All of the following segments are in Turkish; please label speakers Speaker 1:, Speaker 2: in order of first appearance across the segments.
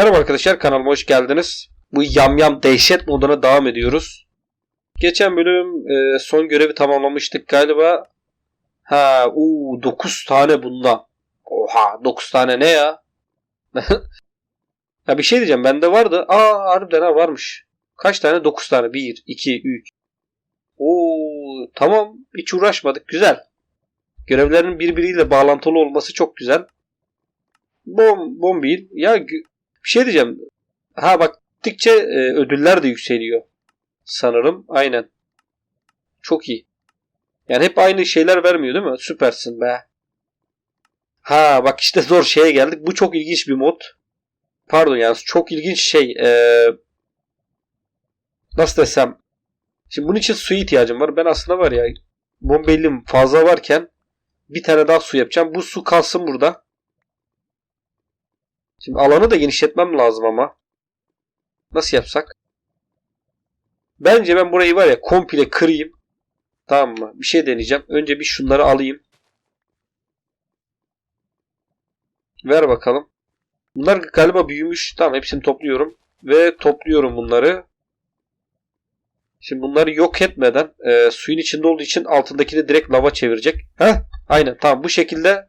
Speaker 1: Merhaba arkadaşlar kanalıma hoş geldiniz. Bu yamyam dehşet moduna devam ediyoruz. Geçen bölüm e, son görevi tamamlamıştık galiba. Ha, uu 9 tane bundan. Oha 9 tane ne ya? ya bir şey diyeceğim bende vardı. Aa harbiden ha varmış. Kaç tane? 9 tane. 1, 2, 3. Oo tamam hiç uğraşmadık. Güzel. Görevlerin birbiriyle bağlantılı olması çok güzel. Bom, bombil. Ya bir şey diyeceğim. Ha bak gittikçe e, ödüller de yükseliyor. Sanırım. Aynen. Çok iyi. Yani hep aynı şeyler vermiyor değil mi? Süpersin be. Ha bak işte zor şeye geldik. Bu çok ilginç bir mod. Pardon yani çok ilginç şey. E, nasıl desem. Şimdi bunun için su ihtiyacım var. Ben aslında var ya bombellim fazla varken bir tane daha su yapacağım. Bu su kalsın burada. Şimdi alanı da genişletmem lazım ama. Nasıl yapsak? Bence ben burayı var ya komple kırayım. Tamam mı? Bir şey deneyeceğim. Önce bir şunları alayım. Ver bakalım. Bunlar galiba büyümüş. Tamam hepsini topluyorum. Ve topluyorum bunları. Şimdi bunları yok etmeden e, suyun içinde olduğu için altındakini direkt lava çevirecek. Heh, aynen tamam bu şekilde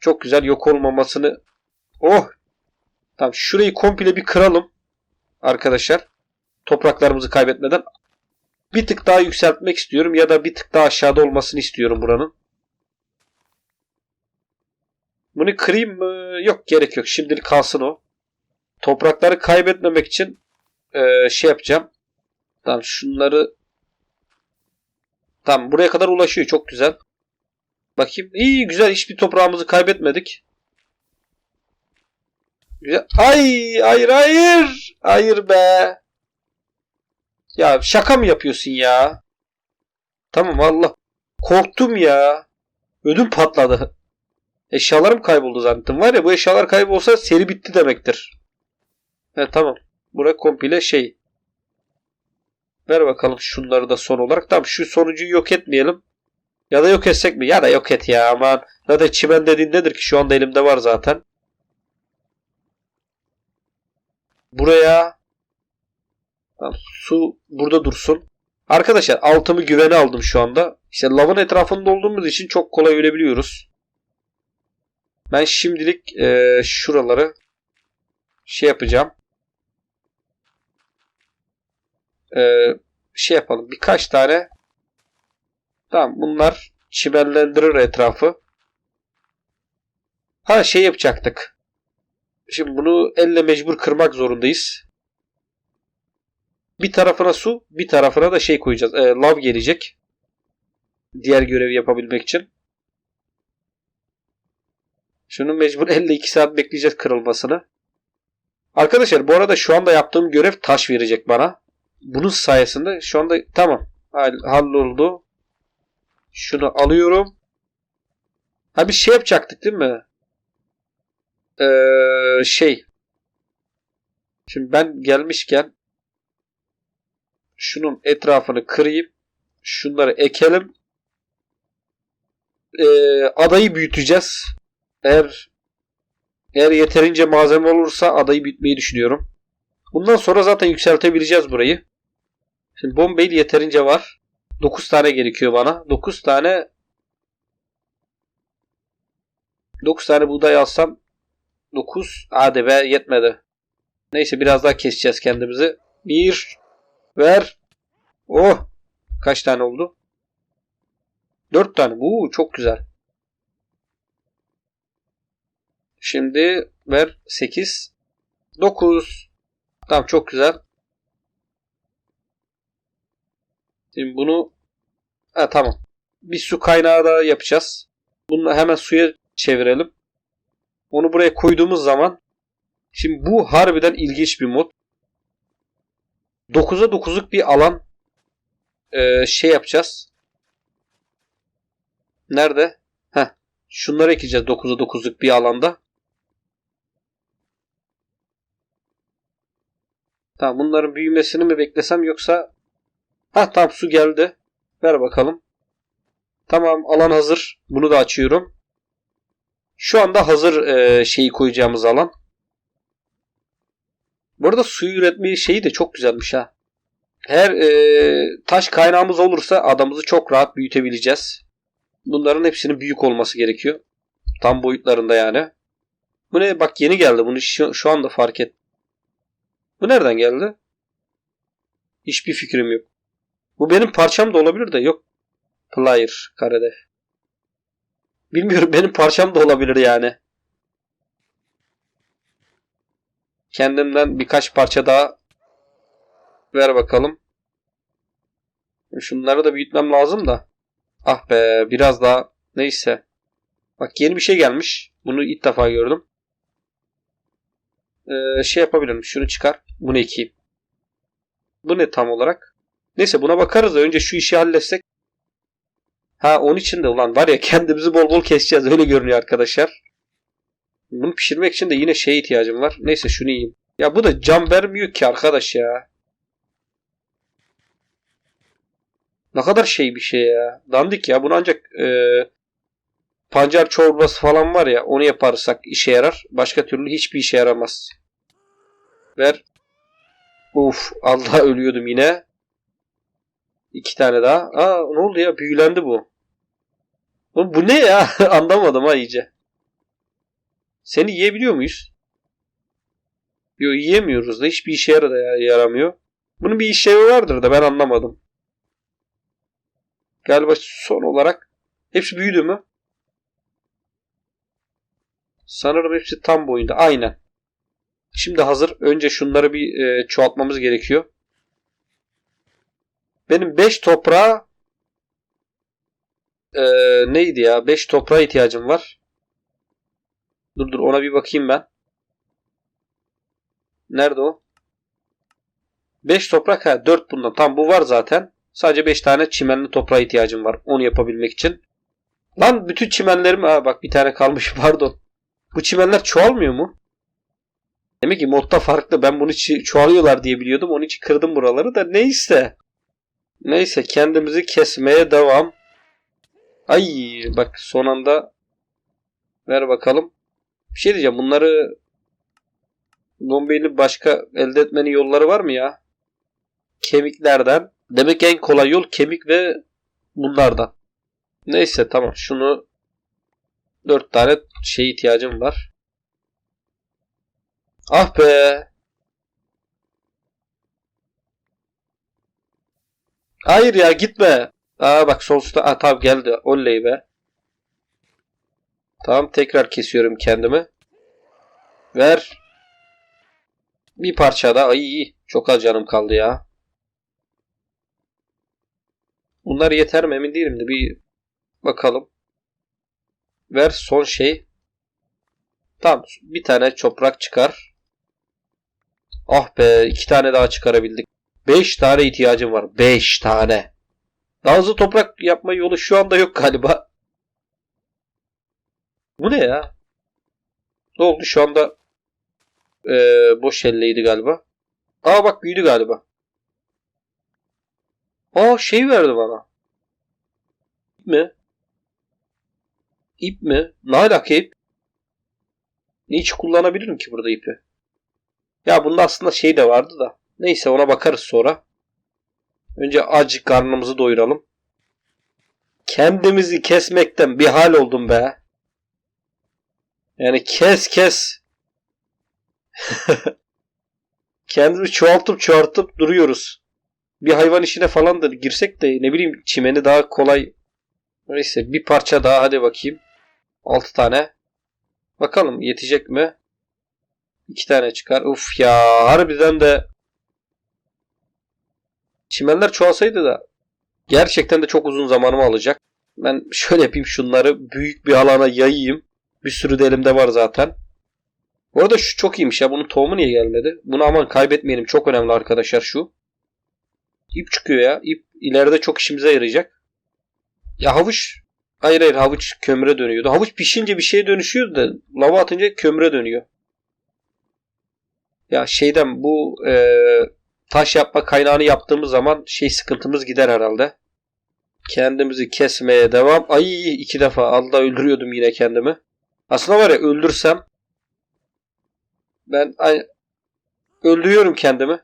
Speaker 1: çok güzel yok olmamasını Oh Tamam şurayı komple bir kıralım arkadaşlar. Topraklarımızı kaybetmeden. Bir tık daha yükseltmek istiyorum ya da bir tık daha aşağıda olmasını istiyorum buranın. Bunu kırayım mı? Yok gerek yok. Şimdilik kalsın o. Toprakları kaybetmemek için eee, şey yapacağım. Tamam şunları Tamam buraya kadar ulaşıyor. Çok güzel. Bakayım. İyi güzel. Hiçbir toprağımızı kaybetmedik. Ay hayır hayır. Hayır be. Ya şaka mı yapıyorsun ya? Tamam Allah. Korktum ya. Ödüm patladı. Eşyalarım kayboldu zannettim. Var ya bu eşyalar kaybolsa seri bitti demektir. He tamam. Buraya komple şey. Ver bakalım şunları da son olarak. Tamam şu sonuncuyu yok etmeyelim. Ya da yok etsek mi? Ya da yok et ya aman. Zaten çimen dediğindedir ki şu anda elimde var zaten. Buraya su burada dursun. Arkadaşlar altımı güvene aldım şu anda. İşte lavın etrafında olduğumuz için çok kolay ölebiliyoruz. Ben şimdilik e, şuraları şey yapacağım. E, şey yapalım. Birkaç tane tamam bunlar çimenlendirir etrafı. Ha şey yapacaktık. Şimdi bunu elle mecbur kırmak zorundayız. Bir tarafına su, bir tarafına da şey koyacağız. E, lav gelecek. Diğer görevi yapabilmek için. Şunu mecbur elle 2 saat bekleyeceğiz kırılmasını. Arkadaşlar bu arada şu anda yaptığım görev taş verecek bana. Bunun sayesinde şu anda tamam. Hall- Halloldu. Şunu alıyorum. Ha bir şey yapacaktık değil mi? Ee, şey. Şimdi ben gelmişken şunun etrafını kırayım. Şunları ekelim. Ee, adayı büyüteceğiz. Eğer eğer yeterince malzeme olursa adayı büyütmeyi düşünüyorum. Bundan sonra zaten yükseltebileceğiz burayı. Şimdi Bombay yeterince var. 9 tane gerekiyor bana. 9 tane 9 tane buğday alsam 9 hadi be yetmedi. Neyse biraz daha keseceğiz kendimizi. 1 ver. Oh kaç tane oldu? 4 tane. Bu çok güzel. Şimdi ver 8 9 Tamam çok güzel. Şimdi bunu ha, tamam. Bir su kaynağı da yapacağız. Bunu hemen suya çevirelim. Onu buraya koyduğumuz zaman şimdi bu harbiden ilginç bir mod. 9'a 9'luk bir alan e, şey yapacağız. Nerede? Heh. Şunları ekeceğiz 9'a 9'luk bir alanda. Tamam bunların büyümesini mi beklesem yoksa Ha tamam su geldi. Ver bakalım. Tamam alan hazır. Bunu da açıyorum. Şu anda hazır e, şeyi koyacağımız alan. Bu arada suyu üretme şeyi de çok güzelmiş ha. Her e, taş kaynağımız olursa adamızı çok rahat büyütebileceğiz. Bunların hepsinin büyük olması gerekiyor. Tam boyutlarında yani. Bu ne? Bak yeni geldi. Bunu şu, şu anda fark et. Bu nereden geldi? Hiçbir fikrim yok. Bu benim parçam da olabilir de yok. Player karede. Bilmiyorum benim parçam da olabilir yani. Kendimden birkaç parça daha ver bakalım. Şunları da büyütmem lazım da. Ah be biraz daha neyse. Bak yeni bir şey gelmiş. Bunu ilk defa gördüm. Ee, şey yapabilirim. Şunu çıkar. Bunu ekeyim. Bu ne tam olarak? Neyse buna bakarız da önce şu işi halletsek. Ha onun için de ulan var ya kendimizi bol bol keseceğiz. Öyle görünüyor arkadaşlar. Bunu pişirmek için de yine şeye ihtiyacım var. Neyse şunu yiyeyim. Ya bu da cam vermiyor ki arkadaş ya. Ne kadar şey bir şey ya. Dandik ya. Bunu ancak e, pancar çorbası falan var ya onu yaparsak işe yarar. Başka türlü hiçbir işe yaramaz. Ver. Uf Allah ölüyordum yine. İki tane daha. Aa ne oldu ya? Büyülendi bu. Oğlum bu ne ya? Anlamadım ha iyice. Seni yiyebiliyor muyuz? Yok yiyemiyoruz da hiçbir işe yaradı ya, yaramıyor. Bunun bir işlevi vardır da ben anlamadım. Galiba son olarak hepsi büyüdü mü? Sanırım hepsi tam boyunda. Aynen. Şimdi hazır. Önce şunları bir e, çoğaltmamız gerekiyor. Benim 5 toprağa e, neydi ya? 5 toprağa ihtiyacım var. Dur dur ona bir bakayım ben. Nerede o? 5 toprak ha 4 bundan. Tam bu var zaten. Sadece 5 tane çimenli toprağa ihtiyacım var. Onu yapabilmek için. Lan bütün çimenlerim... Aa bak bir tane kalmış pardon. Bu çimenler çoğalmıyor mu? Demek ki modda farklı. Ben bunu ço- çoğalıyorlar diye biliyordum. Onun için kırdım buraları da neyse. Neyse kendimizi kesmeye devam. Ay bak son anda ver bakalım. Bir şey diyeceğim. Bunları Bombey'li başka elde etmenin yolları var mı ya? Kemiklerden. Demek en kolay yol kemik ve bunlardan. Neyse tamam şunu dört tane şey ihtiyacım var. Ah be. Hayır ya gitme. Aa bak sol üstte. Geldi. Oley be. Tamam tekrar kesiyorum kendimi. Ver. Bir parça daha. Ay çok az canım kaldı ya. Bunlar yeter mi emin değilim de bir bakalım. Ver son şey. Tamam bir tane çoprak çıkar. Ah be iki tane daha çıkarabildik. Beş tane ihtiyacım var. Beş tane. Daha hızlı toprak yapma yolu şu anda yok galiba. Bu ne ya? Ne oldu şu anda? Ee, boş elleydi galiba. Aa bak büyüdü galiba. Aa şey verdi bana. İp mi? İp mi? Ne alaka ip? Ne hiç kullanabilirim ki burada ipi? Ya bunda aslında şey de vardı da. Neyse ona bakarız sonra. Önce acı karnımızı doyuralım. Kendimizi kesmekten bir hal oldum be. Yani kes kes. Kendimizi çoğaltıp çoğaltıp duruyoruz. Bir hayvan işine falan da girsek de ne bileyim çimeni daha kolay. Neyse bir parça daha hadi bakayım. 6 tane. Bakalım yetecek mi? 2 tane çıkar. Uf ya harbiden de çimenler çoğalsaydı da gerçekten de çok uzun zamanımı alacak. Ben şöyle yapayım şunları büyük bir alana yayayım. Bir sürü de elimde var zaten. Bu arada şu çok iyiymiş ya. Bunun tohumu niye gelmedi? Bunu aman kaybetmeyelim. Çok önemli arkadaşlar şu. İp çıkıyor ya. İp ileride çok işimize yarayacak. Ya havuç hayır hayır havuç kömüre dönüyordu. Havuç pişince bir şeye dönüşüyor da lava atınca kömüre dönüyor. Ya şeyden bu e, taş yapma kaynağını yaptığımız zaman şey sıkıntımız gider herhalde. Kendimizi kesmeye devam. Ay iki defa Allah öldürüyordum yine kendimi. Aslında var ya öldürsem ben ay, Öldürüyorum kendimi.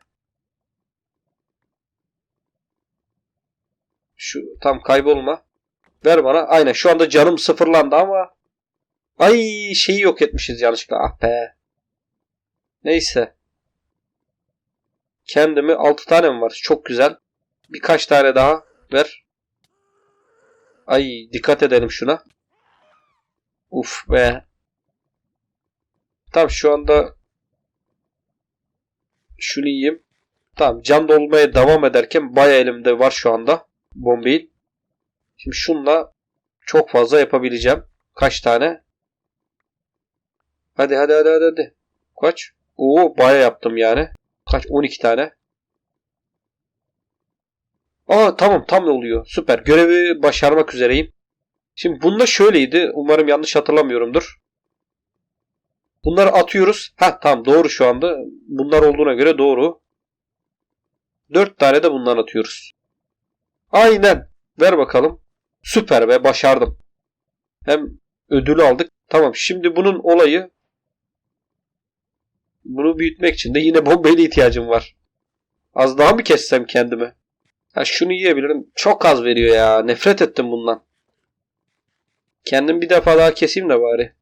Speaker 1: Şu tam kaybolma. Ver bana. Aynen şu anda canım sıfırlandı ama ay şeyi yok etmişiz yanlışlıkla. Ah be. Neyse. Kendimi 6 tane mi var? Çok güzel. Birkaç tane daha ver. Ay dikkat edelim şuna. Uf be. Tam şu anda şunu yiyeyim. Tamam can dolmaya devam ederken baya elimde var şu anda. Bombeyin. Şimdi şunla çok fazla yapabileceğim. Kaç tane? Hadi hadi hadi hadi. hadi. Kaç? Oo baya yaptım yani. Kaç? 12 tane. Aa tamam tam oluyor. Süper. Görevi başarmak üzereyim. Şimdi bunda şöyleydi. Umarım yanlış hatırlamıyorumdur. Bunları atıyoruz. Ha tamam doğru şu anda. Bunlar olduğuna göre doğru. 4 tane de bundan atıyoruz. Aynen. Ver bakalım. Süper be başardım. Hem ödülü aldık. Tamam şimdi bunun olayı bunu büyütmek için de yine bombeyle ihtiyacım var. Az daha mı kessem kendimi? Ha şunu yiyebilirim. Çok az veriyor ya. Nefret ettim bundan. Kendim bir defa daha keseyim de bari.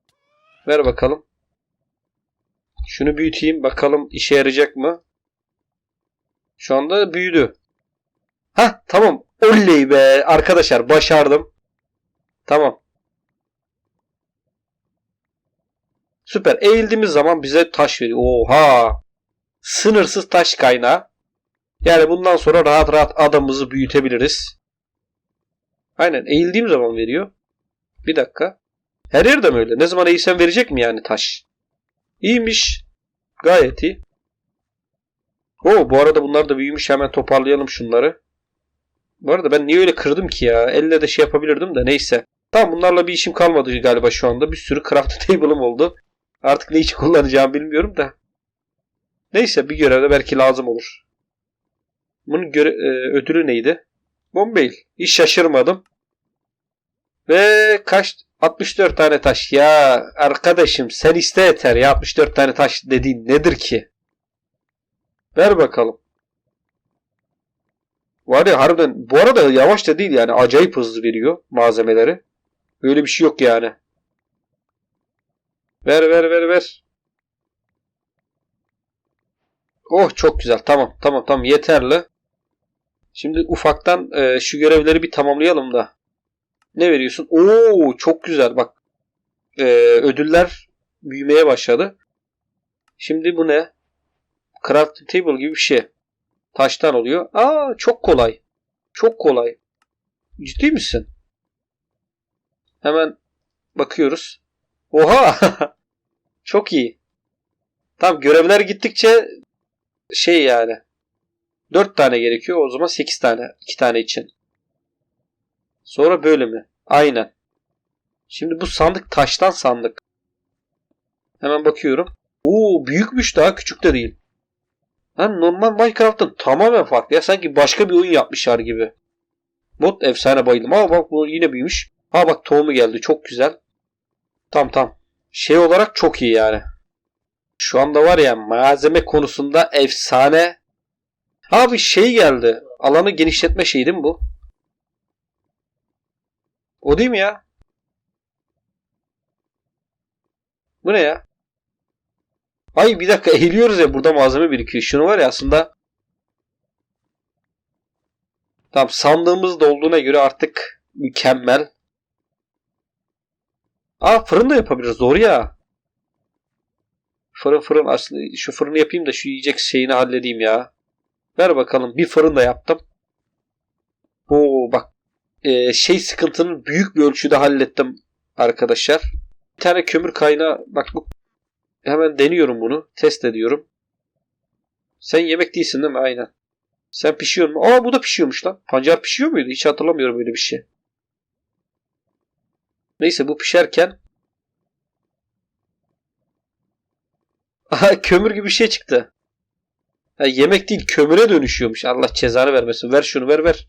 Speaker 1: Ver bakalım. Şunu büyüteyim. Bakalım işe yarayacak mı? Şu anda büyüdü. Ha tamam. Oley be. Arkadaşlar başardım. Tamam. Süper. Eğildiğimiz zaman bize taş veriyor. Oha. Sınırsız taş kaynağı. Yani bundan sonra rahat rahat adamımızı büyütebiliriz. Aynen. Eğildiğim zaman veriyor. Bir dakika. Her yerde mi öyle? Ne zaman eğilsem verecek mi yani taş? İyiymiş. Gayet iyi. Oo bu arada bunlar da büyümüş. Hemen toparlayalım şunları. Bu arada ben niye öyle kırdım ki ya? Elle de şey yapabilirdim de neyse. Tamam bunlarla bir işim kalmadı galiba şu anda. Bir sürü craft table'ım oldu. Artık ne için kullanacağımı bilmiyorum da. Neyse bir görevde belki lazım olur. Bunun göre e, ödülü neydi? Bombeil. Hiç şaşırmadım. Ve kaç? 64 tane taş. Ya arkadaşım sen iste yeter ya 64 tane taş dediğin nedir ki? Ver bakalım. Var ya harbiden bu arada yavaş da değil yani acayip hızlı veriyor malzemeleri. Böyle bir şey yok yani. Ver ver ver ver. Oh çok güzel. Tamam tamam tamam yeterli. Şimdi ufaktan e, şu görevleri bir tamamlayalım da. Ne veriyorsun? Oo çok güzel bak. E, ödüller büyümeye başladı. Şimdi bu ne? Crafting table gibi bir şey. Taştan oluyor. Aa çok kolay. Çok kolay. Ciddi misin? Hemen bakıyoruz. Oha! çok iyi. Tam görevler gittikçe şey yani 4 tane gerekiyor. O zaman 8 tane. 2 tane için. Sonra böyle mi? Aynen. Şimdi bu sandık taştan sandık. Hemen bakıyorum. Oo büyükmüş daha küçük de değil. Hem normal Minecraft'ın tamamen farklı ya. Sanki başka bir oyun yapmışlar gibi. Mod efsane bayıldım. Ama bak bu yine büyümüş. Ha bak tohumu geldi. Çok güzel. Tam tam. Şey olarak çok iyi yani. Şu anda var ya malzeme konusunda efsane. Abi şey geldi. Alanı genişletme şeyi değil mi bu? O değil mi ya? Bu ne ya? Ay bir dakika eğiliyoruz ya burada malzeme birikiyor. Şunu var ya aslında Tamam sandığımız da olduğuna göre artık mükemmel. Aa fırın da yapabiliriz doğru ya. Fırın fırın aslında şu fırını yapayım da şu yiyecek şeyini halledeyim ya. Ver bakalım bir fırın da yaptım. Oo bak ee, şey sıkıntının büyük bir ölçüde hallettim arkadaşlar. Bir tane kömür kaynağı bak bu hemen deniyorum bunu. Test ediyorum. Sen yemek değilsin değil mi? Aynen. Sen pişiyor mu? Aa bu da pişiyormuş lan. Pancar pişiyor muydu? Hiç hatırlamıyorum öyle bir şey. Neyse bu pişerken Aha kömür gibi bir şey çıktı. Ha, yemek değil kömüre dönüşüyormuş. Allah cezanı vermesin. Ver şunu ver ver.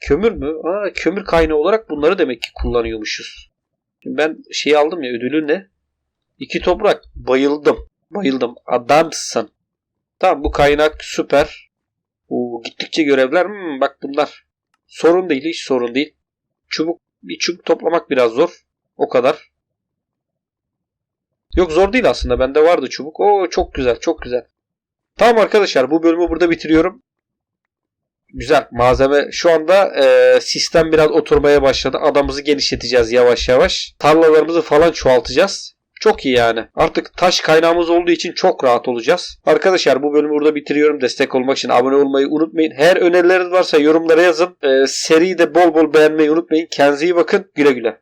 Speaker 1: Kömür mü? Aa, kömür kaynağı olarak bunları demek ki kullanıyormuşuz. Şimdi ben şeyi aldım ya ödülü ne? İki toprak. Bayıldım. Bayıldım. Adamsın. Tamam bu kaynak süper. Oo, gittikçe görevler. Hmm, bak bunlar. Sorun değil. Hiç sorun değil. Çubuk çubuk toplamak biraz zor. O kadar. Yok zor değil aslında. Bende vardı çubuk. Oo çok güzel. Çok güzel. Tamam arkadaşlar bu bölümü burada bitiriyorum. Güzel. Malzeme şu anda e, sistem biraz oturmaya başladı. Adamımızı genişleteceğiz yavaş yavaş. Tarlalarımızı falan çoğaltacağız. Çok iyi yani. Artık taş kaynağımız olduğu için çok rahat olacağız. Arkadaşlar bu bölümü burada bitiriyorum. Destek olmak için abone olmayı unutmayın. Eğer önerileriniz varsa yorumlara yazın. E, seriyi de bol bol beğenmeyi unutmayın. Kendinize iyi bakın. Güle güle.